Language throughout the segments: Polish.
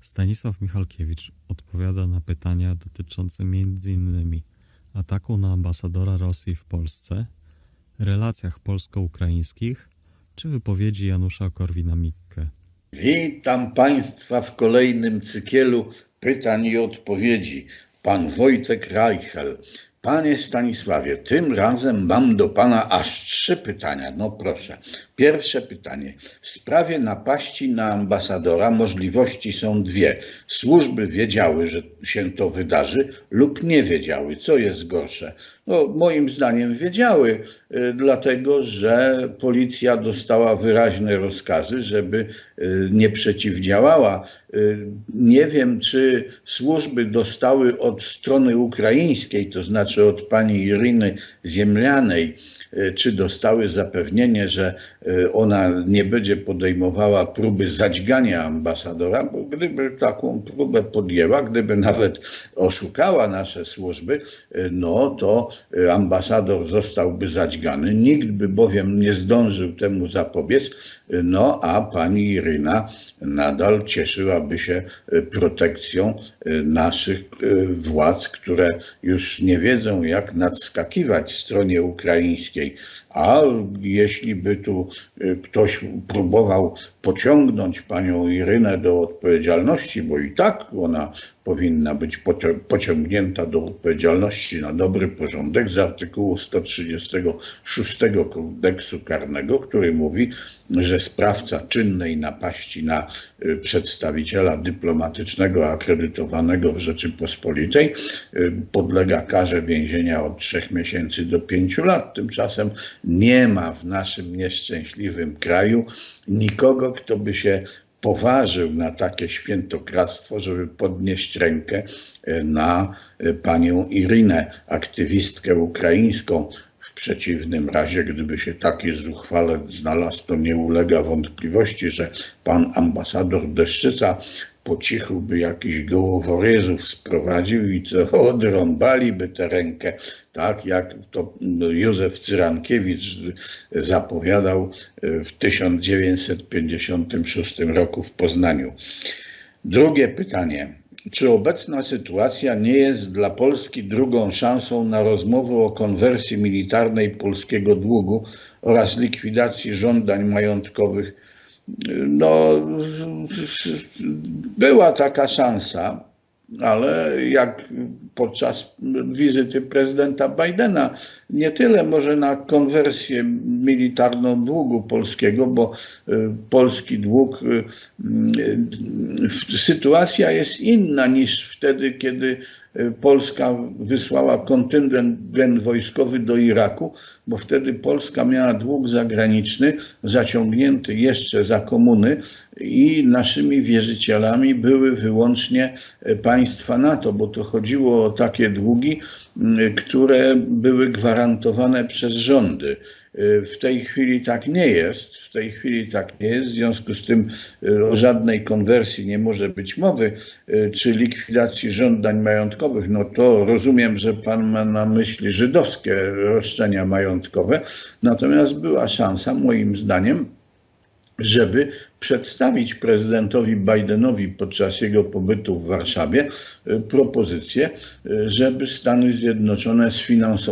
Stanisław Michalkiewicz odpowiada na pytania dotyczące m.in. ataku na ambasadora Rosji w Polsce, relacjach polsko-ukraińskich czy wypowiedzi Janusza Korwina-Mikke. Witam Państwa w kolejnym cykielu pytań i odpowiedzi. Pan Wojtek Reichel. Panie Stanisławie, tym razem mam do Pana aż trzy pytania. No proszę. Pierwsze pytanie. W sprawie napaści na ambasadora możliwości są dwie. Służby wiedziały, że się to wydarzy lub nie wiedziały. Co jest gorsze? No, moim zdaniem wiedziały, y, dlatego że policja dostała wyraźne rozkazy, żeby y, nie przeciwdziałała. Y, Nie wiem, czy służby dostały od strony ukraińskiej, to znaczy od pani Iriny Ziemlianej, czy dostały zapewnienie, że y, ona nie będzie podejmowała próby zadźgania ambasadora, bo gdyby taką próbę podjęła, gdyby nawet oszukała nasze służby, y, no to y, ambasador zostałby zadźgany. Nikt by bowiem nie zdążył temu zapobiec, y, no a pani Iryna nadal cieszyłaby się y, protekcją y, naszych y, władz, które już nie wiedzą, jak nadskakiwać stronie ukraińskiej. A jeśli by tu ktoś próbował pociągnąć panią Irynę do odpowiedzialności, bo i tak ona powinna być pociągnięta do odpowiedzialności na dobry porządek z artykułu 136 kodeksu karnego, który mówi, że sprawca czynnej napaści na y, przedstawiciela dyplomatycznego akredytowanego w Rzeczypospolitej y, podlega karze więzienia od 3 miesięcy do 5 lat. Tymczasem nie ma w naszym nieszczęśliwym kraju nikogo, kto by się poważył na takie świętokradztwo, żeby podnieść rękę e, na e, panią Irynę, aktywistkę ukraińską. W przeciwnym razie, gdyby się taki zuchwalec znalazł, to nie ulega wątpliwości, że pan ambasador Deszczyca po cichu by jakichś gołoworyzów sprowadził i to odrąbaliby tę rękę, tak jak to Józef Cyrankiewicz zapowiadał e, w 1956 roku w Poznaniu. Drugie pytanie. Czy obecna sytuacja nie jest dla Polski drugą szansą na rozmowę o konwersji militarnej polskiego długu oraz likwidacji żądań majątkowych? No, była taka szansa, ale jak podczas wizyty prezydenta Bidena, nie tyle może na konwersję militarną długu polskiego, bo y, polski dług, y, y, sytuacja jest inna niż wtedy, kiedy Polska wysłała kontyngent wojskowy do Iraku, bo wtedy Polska miała dług zagraniczny zaciągnięty jeszcze za komuny i naszymi wierzycielami były wyłącznie y, państwa NATO, bo to chodziło o takie długi, y, które były gwarantowane przez rządy. Y, W tej chwili tak nie jest. W tej chwili tak nie jest. W związku z tym y, o żadnej konwersji nie może być mowy, y, czy likwidacji żądań majątkowych. No to rozumiem, że pan ma na myśli żydowskie roszczenia majątkowe. Natomiast była szansa, moim zdaniem, żeby przedstawić prezydentowi Bidenowi podczas jego pobytu w Warszawie y, propozycję, y, żeby Stany Zjednoczone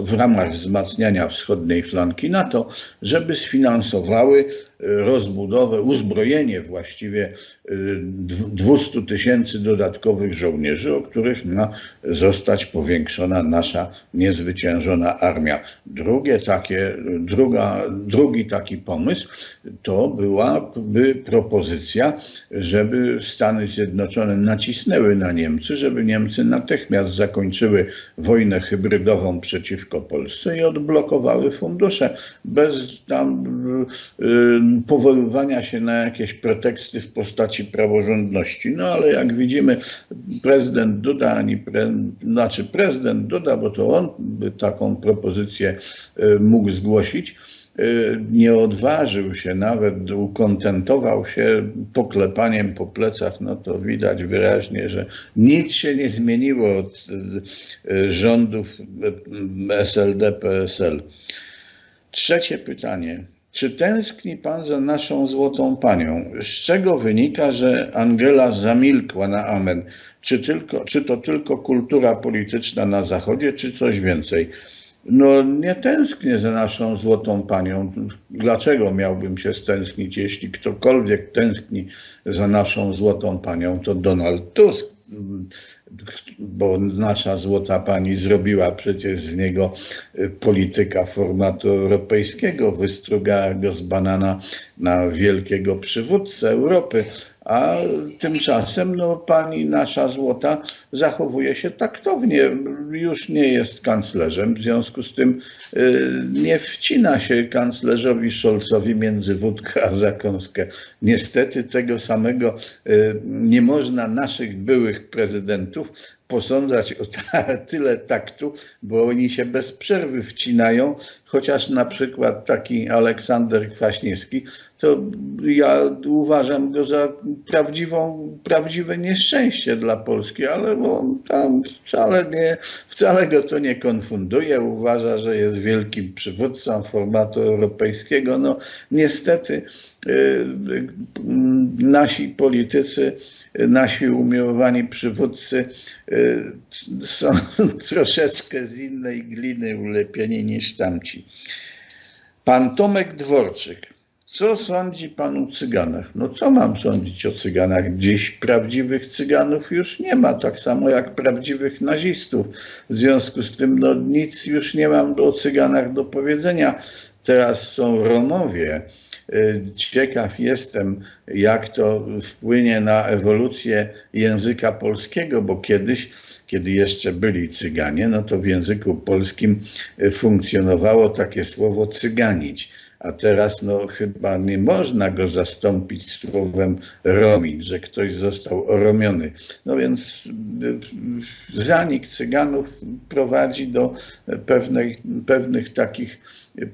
w ramach wzmacniania wschodniej flanki NATO, żeby sfinansowały y, rozbudowę, uzbrojenie właściwie y, dw- 200 tysięcy dodatkowych żołnierzy, o których ma zostać powiększona nasza niezwyciężona armia. Drugie takie, druga, drugi taki pomysł to byłaby propozycja, żeby Stany Zjednoczone nacisnęły na Niemcy, żeby Niemcy natychmiast zakończyły wojnę hybrydową przeciwko Polsce i odblokowały fundusze bez tam y, powoływania się na jakieś preteksty w postaci praworządności. No ale jak widzimy, prezydent Duda, ani pre, znaczy prezydent Duda, bo to on by taką propozycję y, mógł zgłosić, nie odważył się nawet, ukontentował się poklepaniem po plecach, no to widać wyraźnie, że nic się nie zmieniło od y, y, rządów y, SLD, PSL. Trzecie pytanie. Czy tęskni pan za naszą złotą panią? Z czego wynika, że Angela zamilkła na amen? Czy, tylko, czy to tylko kultura polityczna na Zachodzie, czy coś więcej? No, nie tęsknię za naszą złotą panią. Dlaczego miałbym się stęsknić? Jeśli ktokolwiek tęskni za naszą złotą panią, to Donald Tusk bo nasza złota pani zrobiła przecież z niego y, polityka formatu europejskiego, wystrugała go z banana na wielkiego przywódcę Europy, a tymczasem no, pani nasza złota zachowuje się taktownie, już nie jest kanclerzem, w związku z tym y, nie wcina się kanclerzowi Scholzowi między wódkę a zakąskę. Niestety tego samego y, nie można naszych byłych prezydentów posądzać o ta, tyle taktu, bo oni się bez przerwy wcinają, chociaż na przykład taki Aleksander Kwaśniewski, to ja uważam go za prawdziwą, prawdziwe nieszczęście dla Polski, ale on tam wcale, nie, wcale go to nie konfunduje, uważa, że jest wielkim przywódcą formatu europejskiego. No niestety nasi politycy, nasi umiłowani przywódcy y, są troszeczkę z innej gliny ulepieni niż tamci. Pan Tomek Dworczyk. Co sądzi pan o cyganach? No co mam sądzić o cyganach? Dziś prawdziwych cyganów już nie ma, tak samo jak prawdziwych nazistów. W związku z tym no, nic już nie mam o cyganach do powiedzenia. Teraz są Romowie. Ciekaw jestem, jak to wpłynie na ewolucję języka polskiego, bo kiedyś, kiedy jeszcze byli Cyganie, no to w języku polskim funkcjonowało takie słowo cyganić a teraz no chyba nie można go zastąpić słowem romić, że ktoś został oromiony. No więc y, zanik cyganów prowadzi do pewnych, pewnych takich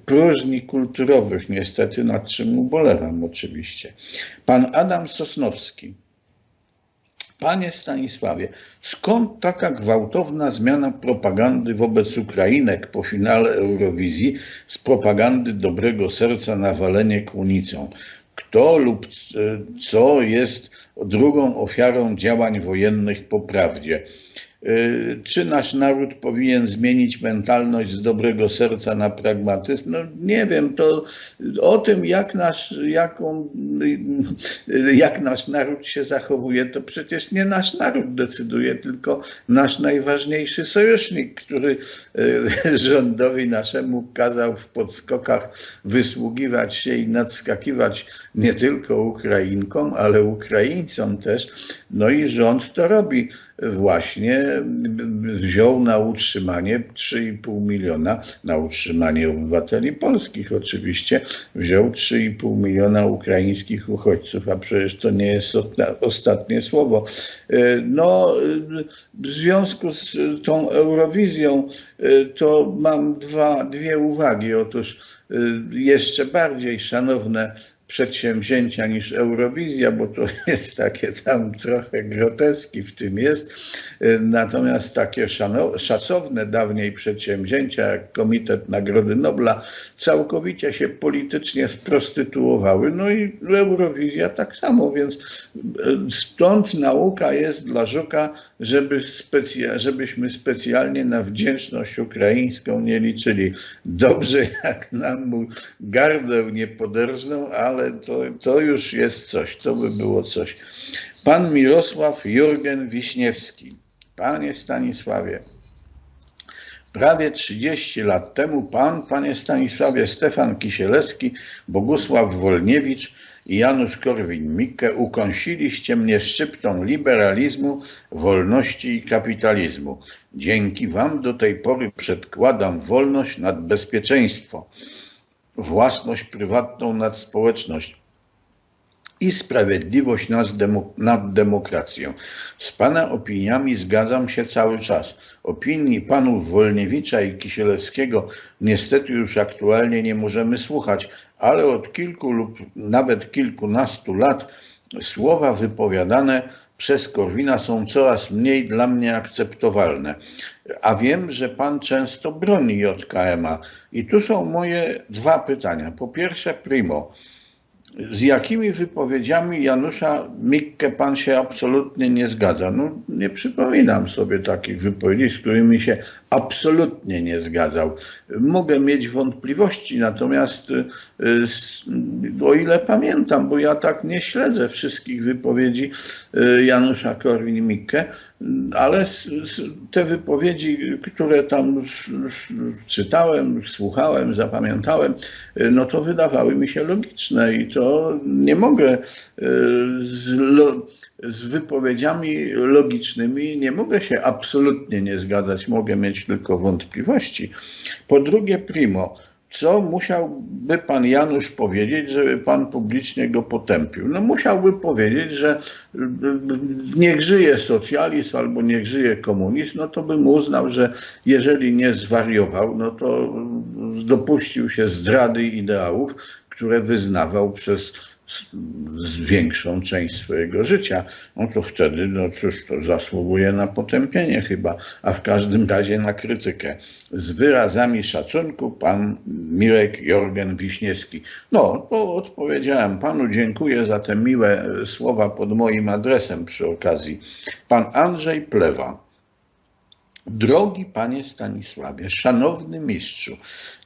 próżni kulturowych, niestety, nad czym ubolewam oczywiście. Pan Adam Sosnowski. Panie Stanisławie, skąd taka gwałtowna zmiana propagandy wobec Ukrainek po finale Eurowizji z propagandy dobrego serca na walenie kłonicą? Kto lub co jest drugą ofiarą działań wojennych po prawdzie? Czy nasz naród powinien zmienić mentalność z dobrego serca na pragmatyzm? No nie wiem, to o tym, jak nasz, jaką, jak nasz naród się zachowuje, to przecież nie nasz naród decyduje, tylko nasz najważniejszy sojusznik, który rządowi naszemu kazał w podskokach wysługiwać się i nadskakiwać nie tylko Ukrainkom, ale Ukraińcom też. No i rząd to robi właśnie wziął na utrzymanie 3,5 miliona, na utrzymanie obywateli polskich oczywiście, wziął 3,5 miliona ukraińskich uchodźców, a przecież to nie jest ostatnie słowo. No, w związku z tą Eurowizją to mam dwa, dwie uwagi. Otóż jeszcze bardziej szanowne przedsięwzięcia niż Eurowizja, bo to jest takie tam trochę groteski w tym jest. Natomiast takie szacowne dawniej przedsięwzięcia, jak Komitet Nagrody Nobla, całkowicie się politycznie sprostytuowały. No i Eurowizja tak samo, więc stąd nauka jest dla Żuka, żeby specja żebyśmy specjalnie na wdzięczność ukraińską nie liczyli. Dobrze, jak nam mu gardeł nie poderżną, ale to, to już jest coś, to by było coś. Pan Mirosław Jurgen Wiśniewski. Panie Stanisławie, prawie 30 lat temu pan, panie Stanisławie, Stefan Kisielewski, Bogusław Wolniewicz i Janusz Korwin-Mikke ukąsiliście mnie szczyptą liberalizmu, wolności i kapitalizmu. Dzięki wam do tej pory przedkładam wolność nad bezpieczeństwo, własność prywatną nad społeczność i sprawiedliwość nad, demo, nad demokracją. Z Pana opiniami zgadzam się cały czas. Opinii panów Wolniewicza i Kisielewskiego niestety już aktualnie nie możemy słuchać, ale od kilku lub nawet kilkunastu lat słowa wypowiadane przez Korwina są coraz mniej dla mnie akceptowalne. A wiem, że pan często broni JKM-a. I tu są moje dwa pytania. Po pierwsze, primo. Z jakimi wypowiedziami Janusza Mikke pan się absolutnie nie zgadza? No, nie przypominam sobie takich wypowiedzi, z którymi się absolutnie nie zgadzał. Mogę mieć wątpliwości, natomiast y, o ile pamiętam, bo ja tak nie śledzę wszystkich wypowiedzi y, Janusza Korwin-Mikke, ale te wypowiedzi, które tam czytałem, słuchałem, zapamiętałem, y, no to wydawały mi się logiczne i to nie mogę y, z, lo, z wypowiedziami logicznymi, nie mogę się absolutnie nie zgadzać, mogę mieć tylko wątpliwości. Po drugie, primo, co musiałby pan Janusz powiedzieć, żeby pan publicznie go potępił? No musiałby powiedzieć, że y, niech żyje socjalizm albo niech żyje komunizm, no to bym uznał, że jeżeli nie zwariował, no to y, dopuścił się zdrady ideałów, które wyznawał przez większą część swojego życia, no to wtedy, no cóż, to zasługuje na potępienie chyba, a w każdym razie na krytykę. Z wyrazami szacunku pan Mirek Jorgen Wiśniewski. No, to odpowiedziałem panu, dziękuję za te miłe słowa pod moim adresem przy okazji. Pan Andrzej Plewa. Drogi panie Stanisławie, szanowny mistrzu,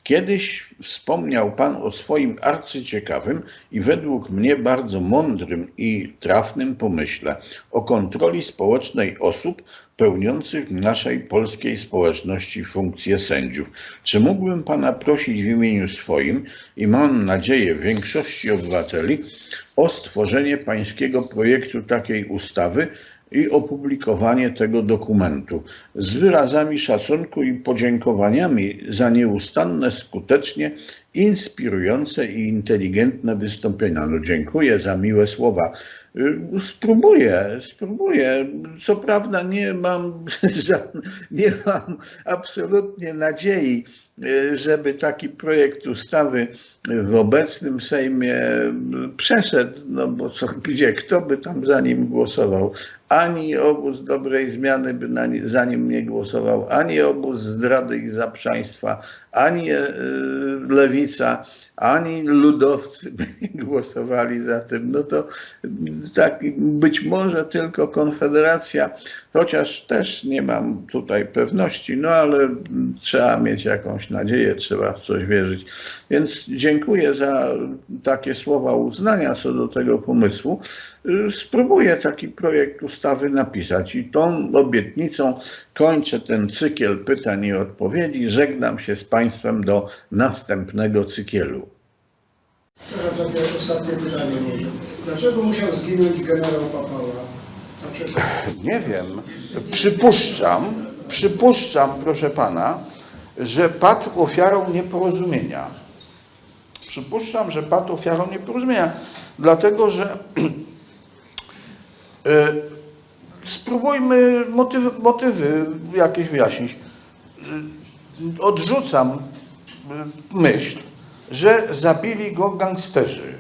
kiedyś wspomniał pan o swoim arcyciekawym i według mnie bardzo mądrym i trafnym pomyśle o kontroli społecznej osób pełniących w naszej polskiej społeczności funkcję sędziów. Czy mógłbym pana prosić w imieniu swoim i mam nadzieję większości obywateli o stworzenie pańskiego projektu takiej ustawy, i opublikowanie tego dokumentu z wyrazami szacunku i podziękowaniami za nieustanne, skutecznie inspirujące i inteligentne wystąpienia. No dziękuję za miłe słowa. Y, Spróbuję, spróbuję. Co prawda nie mam, nie mam absolutnie nadziei, y, żeby taki projekt ustawy w obecnym Sejmie przeszedł, no bo co, gdzie, kto by tam za nim głosował? Ani obóz dobrej zmiany by na za nim nie głosował, ani obóz zdrady i zaprzaństwa, ani lewica, ani ludowcy by nie głosowali za tym. No to tak, być może tylko Konfederacja, chociaż też nie mam tutaj pewności, no ale trzeba mieć jakąś nadzieję, trzeba w coś wierzyć. Więc dziękuję za takie słowa uznania co do tego pomysłu. Spróbuję taki projekt ustawy napisać i tą obietnicą kończę ten cykiel pytań i odpowiedzi. Żegnam się z Państwem do następnego cykielu. Przepraszam, ostatnie pytanie może. Dlaczego musiał zginąć generał Papała? Nie wiem. Przypuszczam, przypuszczam, proszę pana, że padł ofiarą nieporozumienia. Przypuszczam, że padł ofiarą nieporozumienia, dlatego że e, spróbujmy motywy, jakieś wyjaśnić. Odrzucam e, myśl, że zabili go gangsterzy.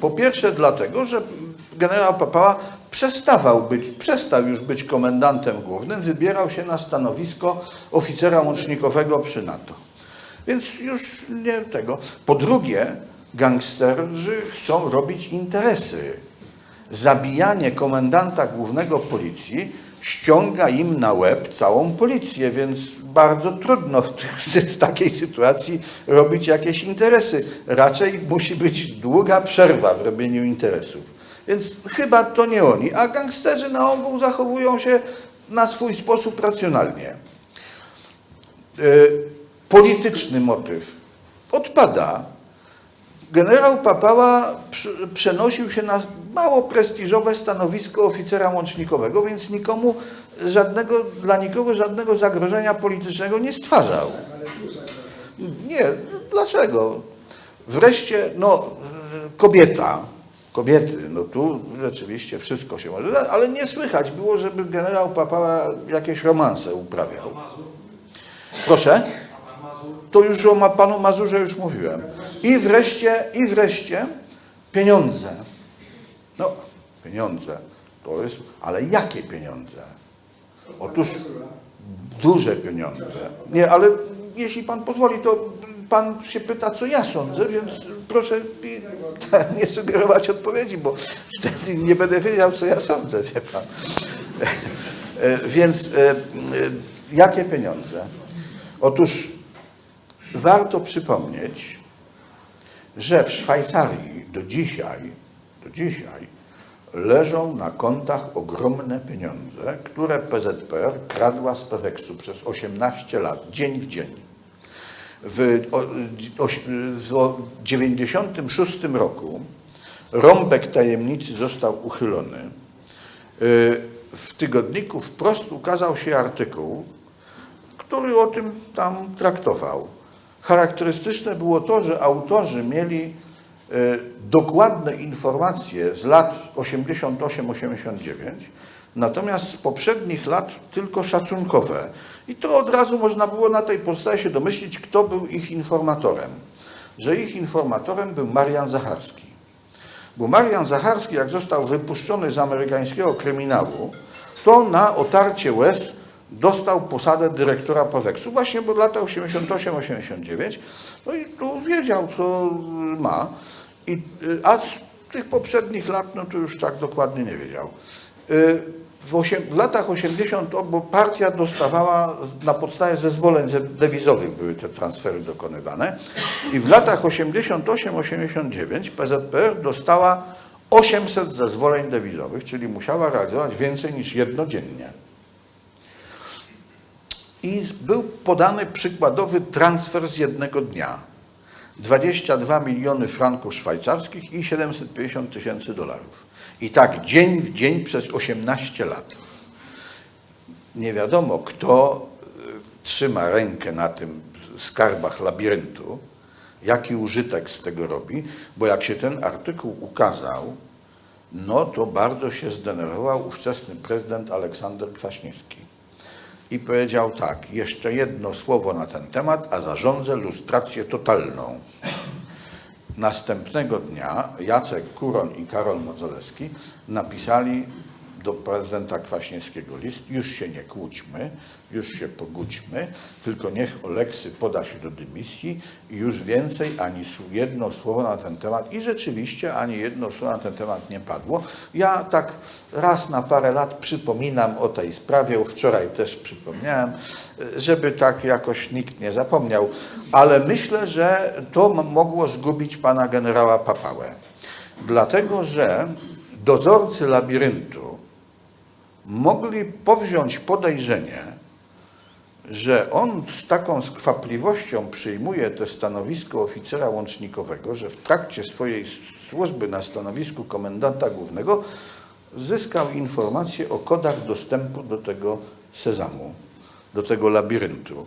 Po pierwsze dlatego, że generał Papała przestawał być, przestał już być komendantem głównym, wybierał się na stanowisko oficera łącznikowego przy NATO. Więc już nie tego. Po drugie, gangsterzy chcą robić interesy. Zabijanie komendanta głównego policji ściąga im na łeb całą policję, więc bardzo trudno w, w takiej sytuacji robić jakieś interesy. Raczej musi być długa przerwa w robieniu interesów. Więc chyba to nie oni. A gangsterzy na ogół zachowują się na swój sposób racjonalnie. E, polityczny motyw odpada. Generał Papała przenosił się na mało prestiżowe stanowisko oficera łącznikowego, więc nikomu żadnego, dla nikogo żadnego zagrożenia politycznego nie stwarzał. Nie, dlaczego? Wreszcie, no, kobieta, kobiety, no tu rzeczywiście wszystko się może, ale nie słychać było, żeby generał Papała jakieś romanse uprawiał. Proszę? To już o ma- panu Mazurze już mówiłem. I wreszcie, i wreszcie pieniądze. No, pieniądze. To jest, ale jakie pieniądze? Otóż duże pieniądze. Nie, ale jeśli pan pozwoli, to pan się pyta, co ja sądzę, więc proszę nie sugerować odpowiedzi, bo wtedy nie będę wiedział, co ja sądzę, wie pan. E, Więc e, e, jakie pieniądze? Otóż warto przypomnieć, że w Szwajcarii do dzisiaj, do dzisiaj leżą na kontach ogromne pieniądze, które PZPR kradła z Peweksu przez 18 lat, dzień w dzień. W, o, oś- w 96 roku rąbek tajemnicy został uchylony. Y, W tygodniku wprost ukazał się artykuł, który o tym tam traktował. Charakterystyczne było to, że autorzy mieli e, dokładne informacje z lat 88-89, natomiast z poprzednich lat tylko szacunkowe. I to od razu można było na tej podstawie się domyślić, kto był ich informatorem. Że ich informatorem był Marian Zacharski. Bo Marian Zacharski, jak został wypuszczony z amerykańskiego kryminału, to na otarcie łez dostał posadę dyrektora Poweksu, właśnie bo lata 88-89, no i tu wiedział, co ma. I, y, a z tych poprzednich lat, no to już tak dokładnie nie wiedział. Y, W, osiem, w latach 80, o, bo partia dostawała na podstawie zezwoleń ze- dewizowych były te transfery dokonywane i w latach 88-89 PZPR dostała 800 zezwoleń dewizowych, czyli musiała realizować więcej niż jedno dziennie. I był podany przykładowy transfer z jednego dnia. 22 miliony franków szwajcarskich i 750 tysięcy dolarów. I tak dzień w dzień przez 18 lat. Nie wiadomo, kto y, trzyma rękę na tym skarbach labiryntu, jaki użytek z tego robi, bo jak się ten artykuł ukazał, no to bardzo się zdenerwował ówczesny prezydent Aleksander Kwaśniewski i powiedział tak, jeszcze jedno słowo na ten temat, a zarządzę lustrację totalną. Następnego dnia Jacek Kuroń i Karol Modzelewski napisali do prezydenta Kwaśniewskiego list, już się nie kłóćmy, już się pogódźmy, tylko niech Oleksy poda się do dymisji i już więcej ani jedno słowo na ten temat i rzeczywiście ani jedno słowo na ten temat nie padło. Ja tak raz na parę lat przypominam o tej sprawie, wczoraj też przypomniałem, żeby tak jakoś nikt nie zapomniał, ale myślę, że to mogło zgubić pana generała Papałę. Dlatego, że dozorcy labiryntu mogli powziąć podejrzenie, że on z taką skwapliwością przyjmuje te stanowisko oficera łącznikowego, że w trakcie swojej służby na stanowisku komendanta głównego zyskał informacje o kodach dostępu do tego sezamu, do tego labiryntu.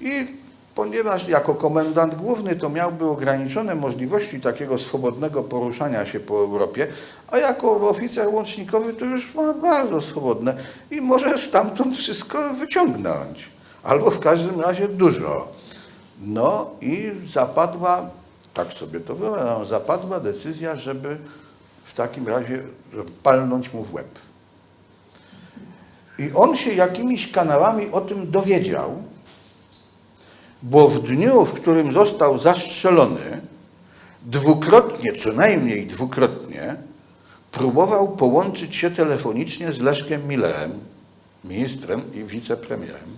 I ponieważ jako komendant główny to miałby ograniczone możliwości takiego swobodnego poruszania się po Europie, a jako oficer łącznikowy to już ma bardzo swobodne i może stamtąd wszystko wyciągnąć. Albo w każdym razie dużo. No i zapadła, tak sobie to wyobrażam, zapadła decyzja, żeby w takim razie palnąć mu w łeb. I on się jakimiś kanałami o tym dowiedział, bo w dniu, w którym został zastrzelony, dwukrotnie, co najmniej dwukrotnie, próbował połączyć się telefonicznie z Leszkiem Millerem, ministrem i wicepremierem.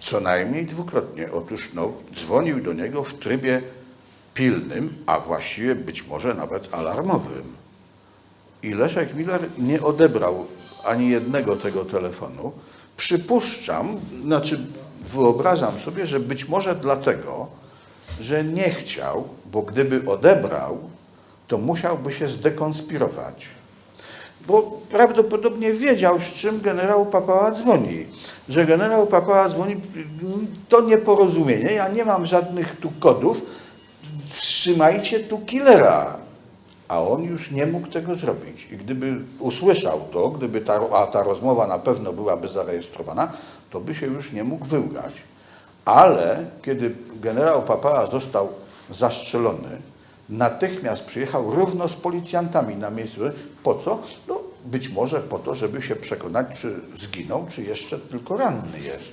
Co najmniej dwukrotnie. Otóż no, dzwonił do niego w trybie pilnym, a właściwie być może nawet alarmowym. I Leszek Miller nie odebrał ani jednego tego telefonu. Przypuszczam, znaczy wyobrażam sobie, że być może dlatego, że nie chciał, bo gdyby odebrał, to musiałby się zdekonspirować. Bo prawdopodobnie wiedział, z czym generał Papała dzwoni. Że generał Papała dzwoni, to nieporozumienie, ja nie mam żadnych tu kodów, trzymajcie tu killera. A on już nie mógł tego zrobić. I gdyby usłyszał to, gdyby ta, a ta rozmowa na pewno byłaby zarejestrowana, to by się już nie mógł wyłgać. Ale kiedy generał Papała został zastrzelony, natychmiast przyjechał równo z policjantami na miejsce. Po co? No, być może po to, żeby się przekonać, czy zginął, czy jeszcze tylko ranny jest.